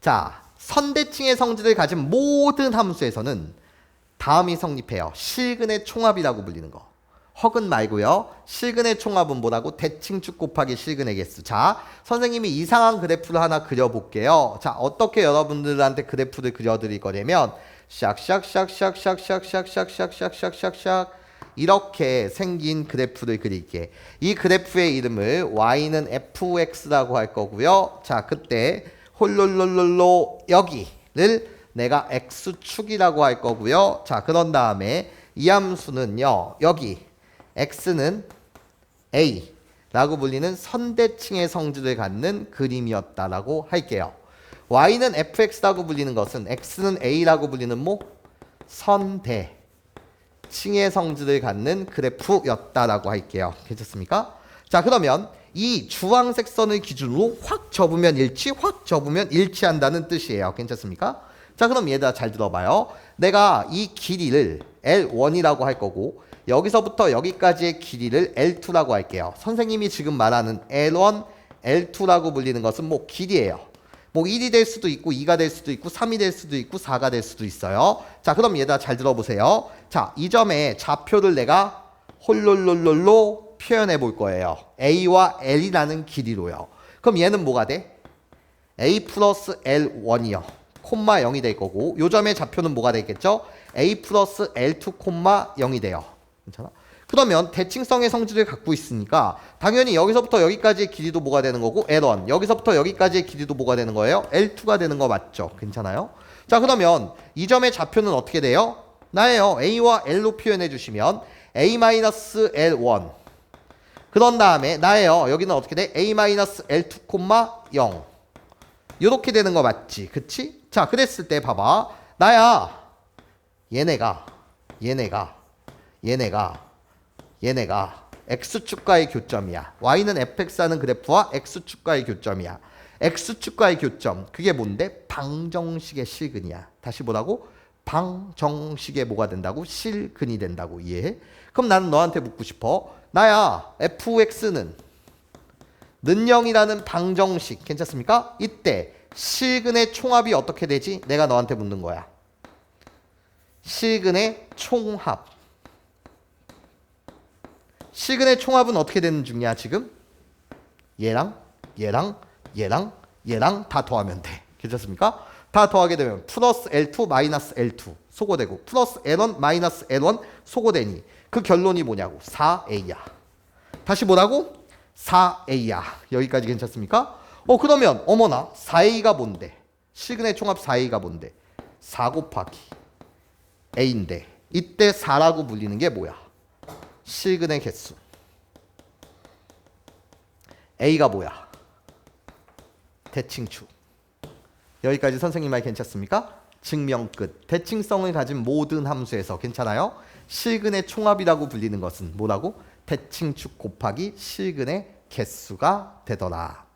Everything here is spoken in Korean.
자, 선대칭의 성질을 가진 모든 함수에서는 다음이 성립해요. 실근의 총합이라고 불리는 거. 허근 말고요. 실근의 총합은 뭐라고? 대칭축 곱하기 실근의 개수. 자, 선생님이 이상한 그래프를 하나 그려볼게요. 자, 어떻게 여러분들한테 그래프를 그려드릴 거냐면 샥샥샥샥샥샥샥샥샥샥샥샥 이렇게 생긴 그래프를 그릴게. 이 그래프의 이름을 y는 fx라고 할 거고요. 자, 그때 홀롤롤롤로 여기를 내가 x축이라고 할 거고요. 자, 그런 다음에 이 함수는요. 여기 x는 a라고 불리는 선대칭의 성질을 갖는 그림이었다라고 할게요. y는 fx라고 불리는 것은 x는 a라고 불리는 뭐 선대 칭의 성질을 갖는 그래프였다라고 할게요. 괜찮습니까? 자, 그러면 이 주황색 선을 기준으로 확 접으면 일치, 확 접으면 일치한다는 뜻이에요. 괜찮습니까? 자, 그럼 얘들아 잘 들어봐요. 내가 이 길이를 L1이라고 할 거고 여기서부터 여기까지의 길이를 L2라고 할게요. 선생님이 지금 말하는 L1, L2라고 불리는 것은 뭐 길이에요. 뭐 1이 될 수도 있고 2가 될 수도 있고 3이 될 수도 있고 4가 될 수도 있어요. 자, 그럼 얘들아 잘 들어보세요. 자, 이 점에 좌표를 내가 홀롤롤롤로 표현해 볼 거예요. A와 L이라는 길이로요. 그럼 얘는 뭐가 돼? A 플러스 L1이요. 콤마 0이 될 거고 요 점의 좌표는 뭐가 되겠죠? A 플러스 L2 콤마 0이 돼요. 괜찮아? 그러면 대칭성의 성질을 갖고 있으니까 당연히 여기서부터 여기까지의 길이도 뭐가 되는 거고 L1 여기서부터 여기까지의 길이도 뭐가 되는 거예요? L2가 되는 거 맞죠? 괜찮아요? 자 그러면 이 점의 좌표는 어떻게 돼요? 나예요. A와 L로 표현해 주시면 A-L1 그런 다음에 나예요. 여기는 어떻게 돼? A-L2 콤마 0 요렇게 되는 거 맞지? 그치? 자 그랬을 때 봐봐 나야 얘네가 얘네가 얘네가 얘네가 x축과의 교점이야. y는 fx하는 그래프와 x축과의 교점이야. x축과의 교점 그게 뭔데? 방정식의 실근이야. 다시 뭐라고? 방정식의 뭐가 된다고? 실근이 된다고 이해해? 그럼 나는 너한테 묻고 싶어. 나야 fx는 는영이라는 방정식 괜찮습니까? 이때 실근의 총합이 어떻게 되지? 내가 너한테 묻는 거야. 실근의 총합. 실근의 총합은 어떻게 되는 중이야 지금? 얘랑 얘랑 얘랑 얘랑 다 더하면 돼. 괜찮습니까? 다 더하게 되면 플러스 L2 마이너스 L2 소거되고 플러스 L1 마이너스 L1 소거되니 그 결론이 뭐냐고 4A야. 다시 뭐라고? 4A야. 여기까지 괜찮습니까? 어 그러면 어머나 4A가 뭔데? 실근의 총합 4A가 뭔데? 4 곱하기 A인데 이때 4라고 불리는 게 뭐야? 실근의 개수. A가 뭐야? 대칭축. 여기까지 선생님 말 괜찮습니까? 증명 끝. 대칭성을 가진 모든 함수에서 괜찮아요? 실근의 총합이라고 불리는 것은 뭐라고? 대칭축 곱하기 실근의 개수가 되더라.